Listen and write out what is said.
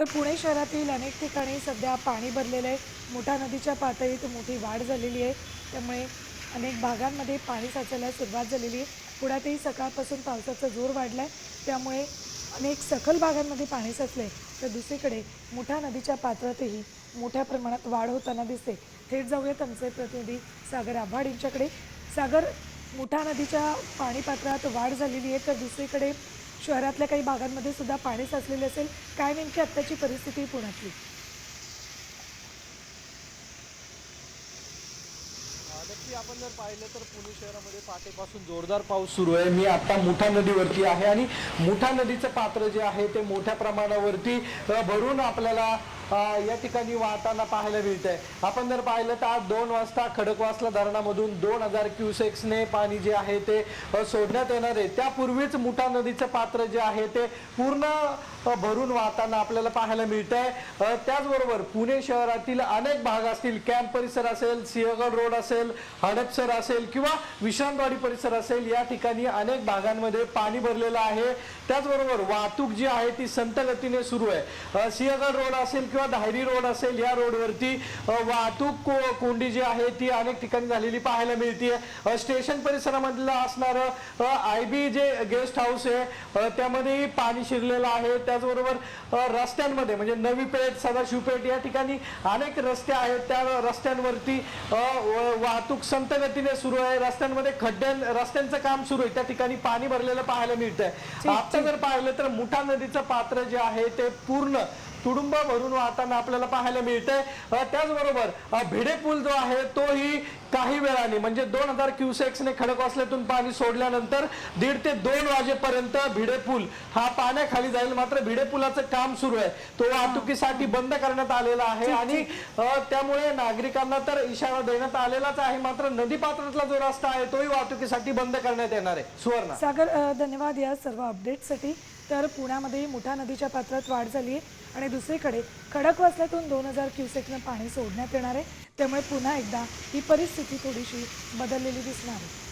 तर पुणे शहरातील अनेक ठिकाणी सध्या पाणी भरलेलं आहे. मुठा नदीच्या पातळीत मोठी वाढ झालेली आहे. त्यामुळे अनेक भागांमध्ये पाणी साचायला सुरुवात झालेली आहे. पुण्यातही सकाळपासून पावसाचा जोर वाढला आहे त्यामुळे अनेक सखल भागांमध्ये पाणी साचले तर दुसरीकडे मुठा नदीच्या पात्रातही मोठ्या प्रमाणात वाढ होताना दिसते. थेट जाऊयात आमचे प्रतिनिधी सागर आव्हाड यांच्याकडे. सागर मुठा नदीच्या पाणी पात्रात वाढ झालेली आहे. तर दुसरीकडे शहरातल्या काही भागांमध्ये सुद्धा पाणी साचलेले असेल काय नेमकी आत्ताची परिस्थिती पुण्यातली? नक्की आपण जर पाहिलं तर पुणे शहरामध्ये पाटेपासून जोरदार पाऊस सुरू आहे. मी आता मुठा नदीवरती आहे आणि मुठा नदीचं पात्र जे आहे ते मोठ्या प्रमाणावरती भरून आपल्याला या ठिकाणी वाहताना पाहायला मिळत आहे आपण जर पाहिलं तर आज दोन वाजता खडकवासला धरणामधून दोन हजार क्युसेक्सने पाणी जे आहे ते सोडण्यात येणार आहे. त्यापूर्वीच मुठा नदीचं पात्र जे आहे ते पूर्ण भरून वाहताना आपल्याला पाहायला मिळत आहे त्याचबरोबर पुणे शहरातील अनेक भाग असतील कॅम्प परिसर असेल सिंहगड रोड असेल हडपसर असेल किंवा विश्रांतवाडी परिसर असेल या ठिकाणी अनेक भागांमध्ये पाणी भरलेलं आहे. त्याचबरोबर वाहतूक जी आहे ती संत गतीने सुरू आहे. सिंहगड रोड असेल किंवा धायरी रोड असेल या रोडवरती वाहतूक को- कोंडी जी आहे ती अनेक ठिकाणी झालेली पाहायला मिळते स्टेशन परिसरामधलं असणारं I B J guest house आहे अ, त्यामध्येही पाणी शिरलेलं आहे. त्याचबरोबर रस्त्यांमध्ये म्हणजे नवी पेठ सदाशिवपेठ या ठिकाणी अनेक रस्ते आहेत. त्या रस्त्यांवरती वाहतूक संत गतीने सुरू आहे. रस्त्यांमध्ये खड्ड्यां रस्त्यांचं काम सुरू आहे. त्या ठिकाणी पाणी भरलेलं पाहायला मिळतंय. आता जर पाहिलं तर मुठा नदीचं पात्र जे आहे ते पूर्ण तुडुंब भरून वाहताना आपल्याला पाहायला मिळतंय. त्याचबरोबर भिडे पूल जो आहे तोही काही वेळाने म्हणजे दोन हजार क्युसेक्सने खडकवासल्यातून पाणी सोडल्यानंतर दीड ते दोन वाजेपर्यंत भिडे पूल हा पाण्याखाली जाईल मात्र भिडे पुलाचं काम सुरू आहे. तो वाहतुकीसाठी बंद करण्यात आलेला आहे आणि त्यामुळे नागरिकांना तर इशारा देण्यात आलेलाच आहे मात्र नदी पात्रातला जो रस्ता आहे तोही वाहतुकीसाठी बंद करण्यात येणार आहे. सुवर्णा. सागर धन्यवाद या सर्व अपडेटसाठी तर पुण्यामध्ये मुठा नदीच्या पात्रात वाढ झाली आहे. आणि दुसरीकडे खडकवासल्यातून दोन हजार क्युसेकनं पाणी सोडण्यात येणार आहे. त्यामुळे पुन्हा एकदा ही परिस्थिती थोडीशी बदललेली दिसणार आहे.